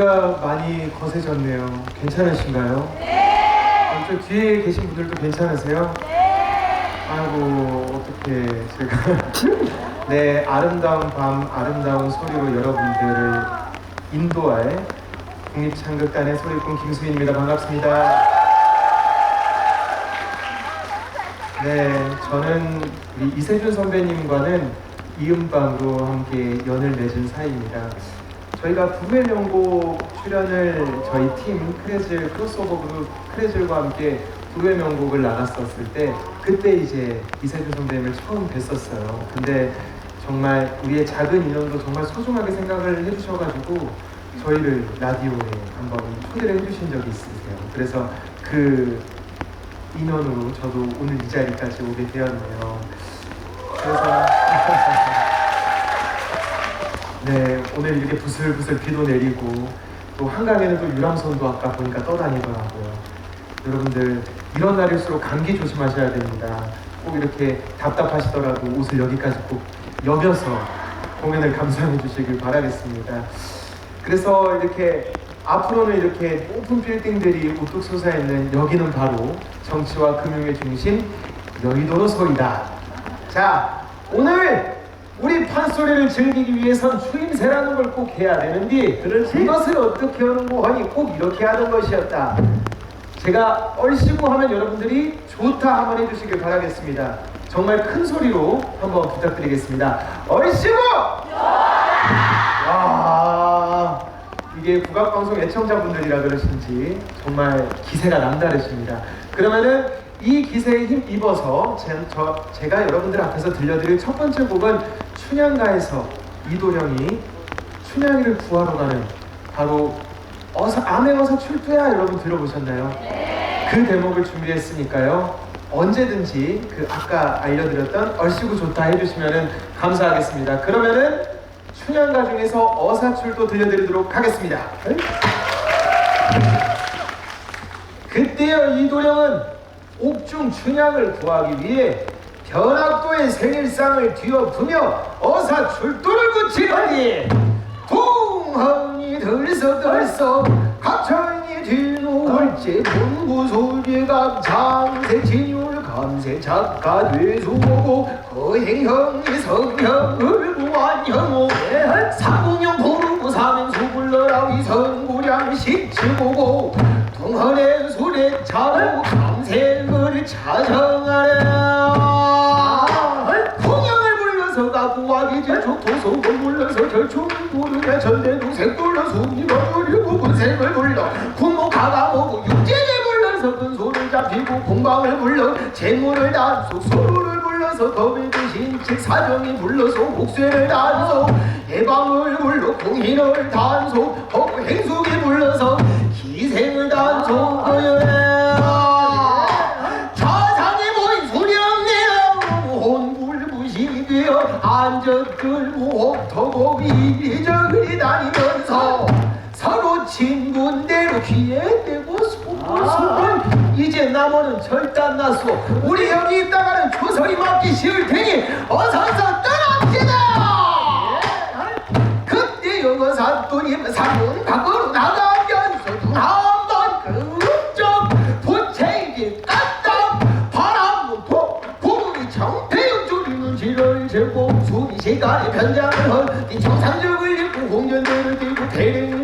소리가 많이 거세졌네요. 괜찮으신가요? 네. 저 뒤에 계신 분들도 괜찮으세요? 네. 아이고 어떻게 제가 네 아름다운 밤 아름다운 소리로 여러분들을 인도할 국립창극단의 소리꾼 김수인입니다. 반갑습니다. 네, 저는 우리 이세준 선배님과는 이음방으로 함께 연을 맺은 사이입니다. 저희가 부부의 명곡 출연을 저희 팀 크레즐 크로스오버 그룹 크레즐과 함께 부부의 명곡을 나갔었을 때 그때 이제 이세준 선배님을 처음 뵀었어요. 근데 정말 우리의 작은 인연도 정말 소중하게 생각을 해주셔가지고 저희를 라디오에 한번 초대를 해주신 적이 있으세요. 그래서 그 인연으로 저도 오늘 이 자리까지 오게 되었네요. 그래서 네 오늘 이렇게 부슬부슬 비도 내리고 또 한강에는 또 유람선도 아까 보니까 떠다니더라고요. 여러분들 이런 날일수록 감기 조심하셔야 됩니다. 꼭 이렇게 답답하시더라도 옷을 여기까지 꼭 여며서 공연을 감상해 주시길 바라겠습니다. 그래서 이렇게 앞으로는 이렇게 높은 빌딩들이 우뚝 솟아 있는 여기는 바로 정치와 금융의 중심 여의도로 서이다. 자, 오늘 우리 판소리를 즐기기 위해선 추임새라는 걸 꼭 해야 되는데 이것을 어떻게 하는고 하니 꼭 이렇게 하는 것이었다. 제가 얼씨구 하면 여러분들이 좋다 한번 해주시길 바라겠습니다. 정말 큰 소리로 한번 부탁드리겠습니다. 얼씨구! 와 이게 국악방송 애청자분들이라 그러신지 정말 기세가 남다르십니다. 그러면은 이 기세에 힘 입어서 제, 저, 제가 여러분들 앞에서 들려드릴 첫 번째 곡은 춘향가에서 이도령이 춘향이를 구하러 가는 바로 어서 암의 어서 출두야 여러분 들어보셨나요? 그 대목을 준비했으니까요. 언제든지 그 아까 알려드렸던 얼씨구 좋다 해주시면 감사하겠습니다. 그러면은 춘향가 중에서 어사출도 들려드리도록 하겠습니다. 그때여 이도령은 옥중 춘향을 구하기 위해 변학도의 생일상을 뒤엎으며 어사 출도를 굳히더니. 동헌이 들썩들썩 각천이 뒤놓을지 본구소리감 장세 진율 감세 작가 되수고 거행형이 성형 제초 도속을 불러서 결초를 부르며 전대도 색돌러 숨이가 그리고 군색을 불러 군목 가가모고 육지를 불러서 근소를 잡히고 공방을 불러 재물을 단속 소루를 불러서 겁을 드신 즉 사정이 불러서 목쇠를 단속 예방을 불러 공인을 단속 행숙이 불러서 희생을 단속 소불소불 이제 나무는 절단 났소 우리 여기 있다가는 조서리 맞기 쉬울 테니 어서서 떠납시다! 그때 영어 사또님 상문 밖으로 나가면서 한번 그쪽 부채기 까딱 바람부터 부이 청태역 조리는 지를 재고 수리 시간에 변장을 헌이 청산적을 입고 공전대를 들고 대령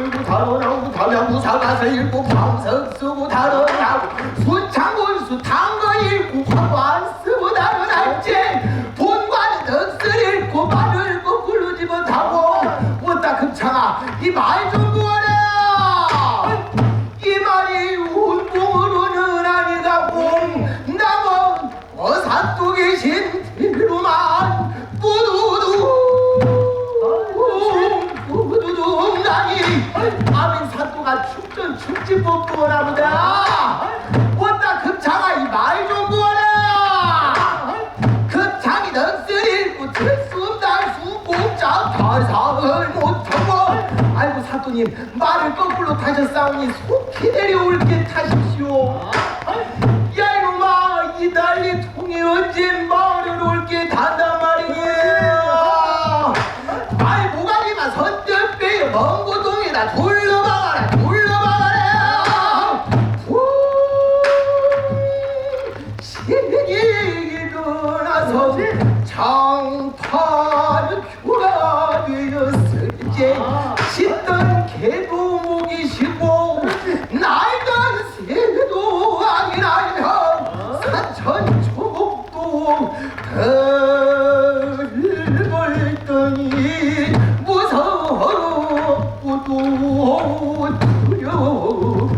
水不怕多不怕凉不怕晒也不怕 찌뿌뿌 나보다. 왔다 급장아 이 말 좀 구하라. 급장이 넌쓰리 고칠수 달수 꼼짝 탈상을 못하고. 아이고 사또님 말을 거꾸로 타셨사오니 속히 내려올 게 타십시오 두려워